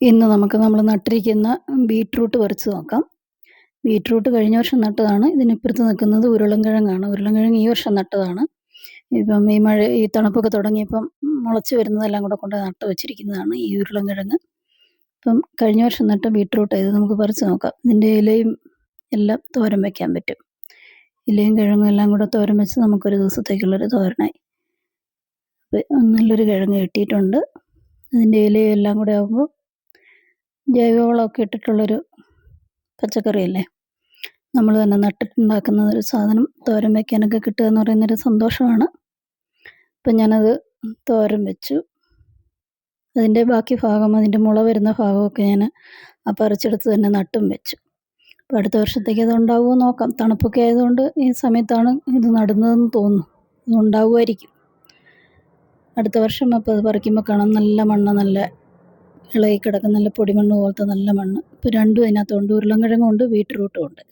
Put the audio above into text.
ഇന്ന് നമുക്ക് നമ്മൾ നട്ടിരിക്കുന്ന ബീട്രൂട്ട് പറിച്ച് നോക്കാം. ബീട്രൂട്ട് കഴിഞ്ഞ വർഷം നട്ടതാണ്. ഇതിനിപ്പുറത്ത് നിൽക്കുന്നത് ഉരുളൻകിഴങ്ങാണ്. ഉരുളൻകിഴങ്ങ് ഈ വർഷം നട്ടതാണ്. ഇപ്പം ഈ മഴ ഈ തണുപ്പൊക്കെ തുടങ്ങിയപ്പം മുളച്ച് വരുന്നതെല്ലാം കൂടെ കൊണ്ട് നട്ട് വെച്ചിരിക്കുന്നതാണ് ഈ ഉരുളൻകിഴങ്ങ്. ഇപ്പം കഴിഞ്ഞ വർഷം നട്ട ബീട്രൂട്ട് ഇത് നമുക്ക് പറിച്ച് നോക്കാം. ഇതിന്റെ ഇലയും എല്ലാം തോരൻ വയ്ക്കാൻ പറ്റും. ഇലയും കിഴങ്ങും എല്ലാം കൂടെ തോരൻ വെച്ച് നമുക്കൊരു ദിവസത്തേക്കുള്ളൊരു തോരനായി. നല്ലൊരു കിഴങ്ങ് കിട്ടിയിട്ടുണ്ട്. അതിന്റെ ഇലയും എല്ലാം കൂടെ ആകുമ്പോൾ ജൈവവളമൊക്കെ ഇട്ടിട്ടുള്ളൊരു പച്ചക്കറിയല്ലേ? നമ്മൾ തന്നെ നട്ടിട്ടുണ്ടാക്കുന്ന ഒരു സാധനം തോരൻ വയ്ക്കാനൊക്കെ കിട്ടുക എന്ന് പറയുന്നൊരു സന്തോഷമാണ്. അപ്പം ഞാനത് തോരൻ വെച്ചു. അതിന്റെ ബാക്കി ഭാഗം അതിന്റെ മുള വരുന്ന ഭാഗമൊക്കെ ഞാൻ ആ പറിച്ചെടുത്ത് തന്നെ നട്ടും വെച്ചു. അപ്പോൾ അടുത്ത വർഷത്തേക്ക് അത് ഉണ്ടാവുമോ നോക്കാം. തണുപ്പൊക്കെ ആയതുകൊണ്ട് ഈ സമയത്താണ് ഇത് നടുന്നതെന്ന് തോന്നുന്നു. അത് ഉണ്ടാവുമായിരിക്കും. അടുത്ത വർഷം അപ്പോൾ അത് പറിക്കുമ്പോൾ കാണാം നല്ല മണ്ണ് നല്ല ഇളകി കിടക്കുന്ന നല്ല പൊടിമണ്ണ് പോലത്തെ നല്ല മണ്ണ്. ഇപ്പോൾ രണ്ടും അതിനകത്തുണ്ട്. ഉരുളൻ ഉണ്ട് ബീറ്റ്റൂട്ടും ഉണ്ട്.